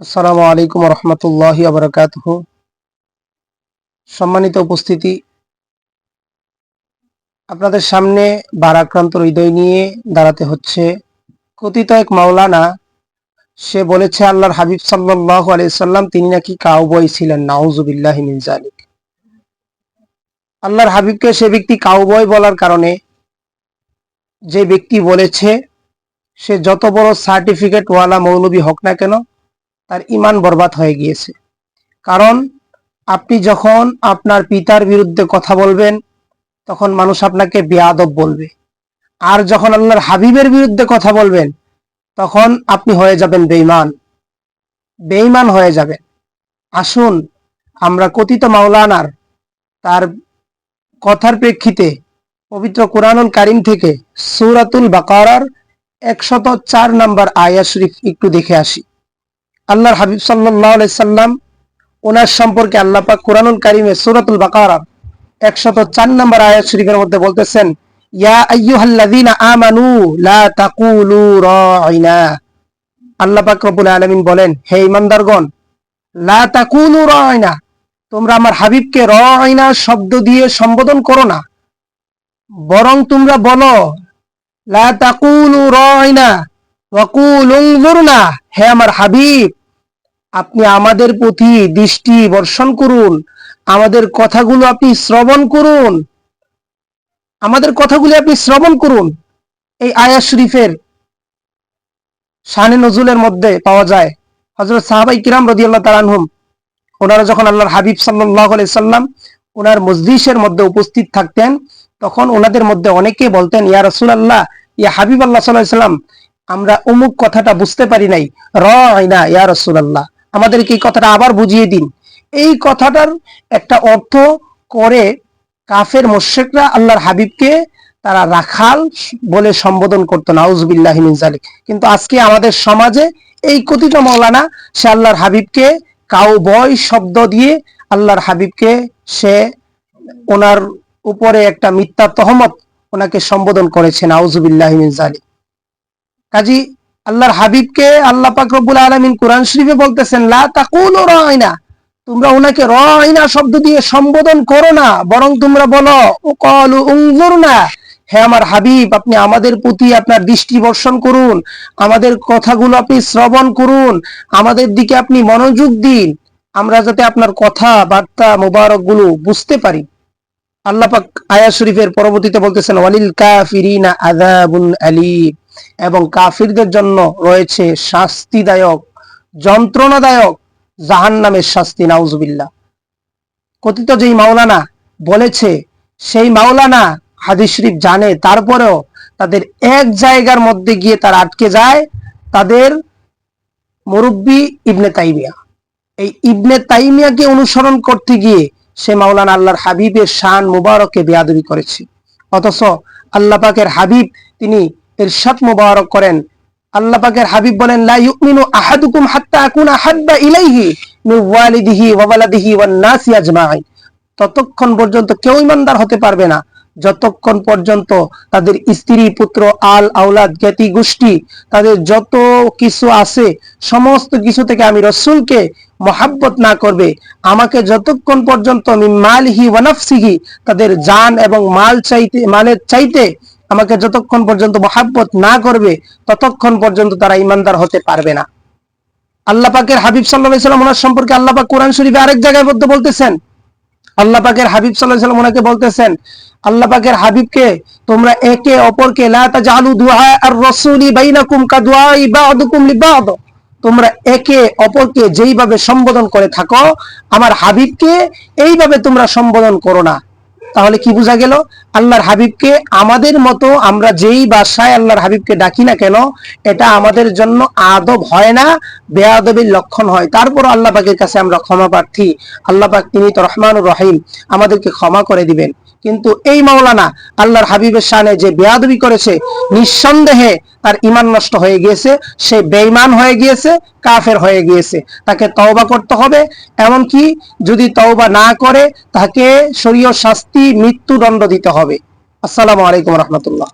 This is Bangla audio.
আসসালামু আলাইকুম রহমতুল্লাহ আবরকাতহ। সম্মানিত উপস্থিতি, আপনাদের সামনে বারাক্রান্ত হৃদয় নিয়ে দাঁড়াতে হচ্ছে। কথিত এক মাওলানা, সে বলেছে, আল্লাহর হাবিব সাল্লাহ আলাইসাল্লাম তিনি নাকি কাউবয় ছিলেন নাউজুবিল্লাহ মিন জালিক আল্লাহর হাবিবকে সে ব্যক্তি কাউবয় বলার কারণে যে ব্যক্তি বলেছে, সে যত বড় সার্টিফিকেট ওয়ালা মৌলবী হোক না কেন তার ইমান বরবাদ হয়ে গিয়েছে। কারণ আপনি যখন আপনার পিতার বিরুদ্ধে কথা বলবেন, তখন মানুষ আপনাকে বেয়াদব বলবে। আর যখন আল্লাহর হাবিবের বিরুদ্ধে কথা বলবেন, তখন আপনি হয়ে যাবেন বেইমান বেইমান হয়ে যাবেন। আসুন, আমরা কথিত মাওলানার তার কথার প্রেক্ষিতে পবিত্র কোরআনুল কারিম থেকে সুরাতুল বাকারার একশত চার নম্বর আয়া শরীফ একটু দেখে আসি। আল্লাহর হাবিব সাল্লাহ সাল্লাম, ওনার সম্পর্কে আল্লাহ পাক কোরআনুল কারিমে সুরাতুল বাকারা একশত চার নম্বর আয়াত শরীফের মধ্যে বলতেছেন, ইয়া লা বলেন, হে লা তোমরা আমার হাবিবকে শব্দ দিয়ে সম্বোধন করো না। বরং তোমরা বলো, লা তাকুলু রাইনা হে আমার হাবিব, আপনি আমাদের প্রতি দৃষ্টি বর্ষণ করুন, আমাদের কথাগুলো আপনি শ্রবণ করুন, আমাদের কথাগুলি আপনি শ্রবণ করুন। এই আয়া শরীফের শানে নজুলের মধ্যে পাওয়া যায়। হজরত সাহাবাই কিরাম রদি আল্লাহ তালানহুম ওনারা যখন আল্লাহর হাবিব সাল্লাম ওনার মজলিসের মধ্যে উপস্থিত থাকতেন, তখন ওনাদের মধ্যে অনেকে বলতেন, ইয়া রসুল আল্লাহ ইয়া হাবিব আল্লাহ সাল্লাহ সাল্লাম আমরা অমুক কথাটা বুঝতে পারি নাই। র না ইয়া রসুল আল্লাহ আমাদেরকে এই কথাটা আবার বুঝিয়ে দিন। এই কথাটার একটা অর্থ করে কাফের মোশেকরা আল্লাহর হাবিবকে তারা রাখাল বলে সম্বোধন করতো জালিক কিন্তু আজকে আমাদের সমাজে এই কথিত মৌলানা সে আল্লাহর হাবিবকে কাউ বয় শব্দ দিয়ে আল্লাহর হাবিবকে সে ওনার উপরে একটা মিথ্যা তহমত ওনাকে সম্বোধন করেছে, নাউজুবিল্লাহ জালিক কাজী আল্লাহর হাবিবকে আল্লাহ পাক রব্বুল আলামিন কোরআন শরীফে বলতেছেন, লা তাকুলু রাইনা তোমরা ওনাকে রাইনা শব্দ দিয়ে সম্বোধন করো না, বরং তোমরা বলো ও কলু উনজুরনা হে আমার হাবিব, আপনি আমাদের প্রতি আপনার দৃষ্টি বর্ষণ করুন, আমাদের কথাগুলো আপনি শ্রবণ করুন, আমাদের দিকে আপনি মনোযোগ দিন, আমরা যাতে আপনার কথা, বার্তা মোবারকগুলো বুঝতে পারি। আল্লাহ পাক আয়া শরীফের পরবর্তীতে বলতেছেন, ওয়ালিল কাফিরিনা আযাবুন আলীম এবং কাফিরদের জন্য রয়েছে শাস্তিদায়ক, যন্ত্রণাদায়ক জাহান নামের শাস্তি নাউজুবিল্লা কথিত যেই মাওলানা বলেছে, সেই মাওলানা হাদিস শরীফ জানে, তারপরেও তাদের এক জায়গার মধ্যে গিয়ে তারা আটকে যায়, তাদের মুরব্বী ইবনে তাইমিয়া। এই ইবনে তাইমিয়াকে অনুসরণ করতে গিয়ে সে মাওলানা আল্লাহর হাবিবের শান মুবারককে বেয়াদবি করেছে। অথচ আল্লাহ পাকের হাবিব তিনি ইরশাদ মুবারক করেন। আল্লাহ পাকের হাবিব বলেন, লা ইউমিনু আহাদুকুম হাত্তা আকুনা হাব্বা ইলাইহি মিন ওয়ালিদিহি ওয়া ওয়ালাদিহি ওয়ান নাসি আজমাইন। ততক্ষণ পর্যন্ত কেউ ইমানদার হতে পারবে না। যতক্ষণ পর্যন্ত তাদের স্ত্রী, পুত্র, আল আউলাদ জ্ঞাতি, গোষ্ঠী, তাদের যত কিছু আছে, সমস্ত কিছু থেকে আমি রসুলকে মহাব্বত না করবে, আমাকে যতক্ষণ পর্যন্ত আমি মালহি ওয়ানাফসিহি তাদের জান এবং মাল চাইতে, মালের চাইতে আমাকে যতক্ষণ পর্যন্ত মহাব্বত না করবে, ততক্ষণ পর্যন্ত তারা ইমানদার হতে পারবে না। আল্লাহ পাকের হাবিব সাল্লাহ সাল্লাম ওনার সম্পর্কে আল্লাহ পাক কোরআন শরীফে আরেক জায়গায় মধ্যে বলতেছেন। আল্লাহ পাকের হাবিব সাল্লাহ সাল্লাম ওনাকে বলতেছেন, আল্লাহ পাকের হাবিবকে তোমরা একে অপরকে তোমরা একে অপরকে যেইভাবে সম্বোধন করে থাকো, আমার হাবিবকে এইভাবে তোমরা সম্বোধন করো না। তাহলে কি বোঝা গেল? আল্লাহর হাবিবকে আমাদের মতো আমরা যেই বাসায় আল্লাহর হাবিবকে ডাকি না কেন, এটা আমাদের জন্য আদব হয় না, বেআদবের লক্ষণ হয়। তারপর আল্লাহ পাকের কাছে আমরা ক্ষমা প্রার্থী। আল্লাহ পাক তিনি তো রহমান রহিম, আমাদেরকে ক্ষমা করে দিবেন। কিন্তু এই মাওলানা আল্লাহর হাবিবের সানে যে বেয়াদবি করেছে, নিঃসন্দেহে তার ইমান নষ্ট হয়ে গিয়েছে, সে বেঈমান হয়ে গিয়েছে, কাফের হয়ে গিয়েছে। তাকে তওবা করতে হবে। এমন কি যদি তওবা না করে, তাকে শরীয় শাস্তি মৃত্যুদণ্ড দিতে হবে। আসসালামু আলাইকুম রহমতুল্লাহ।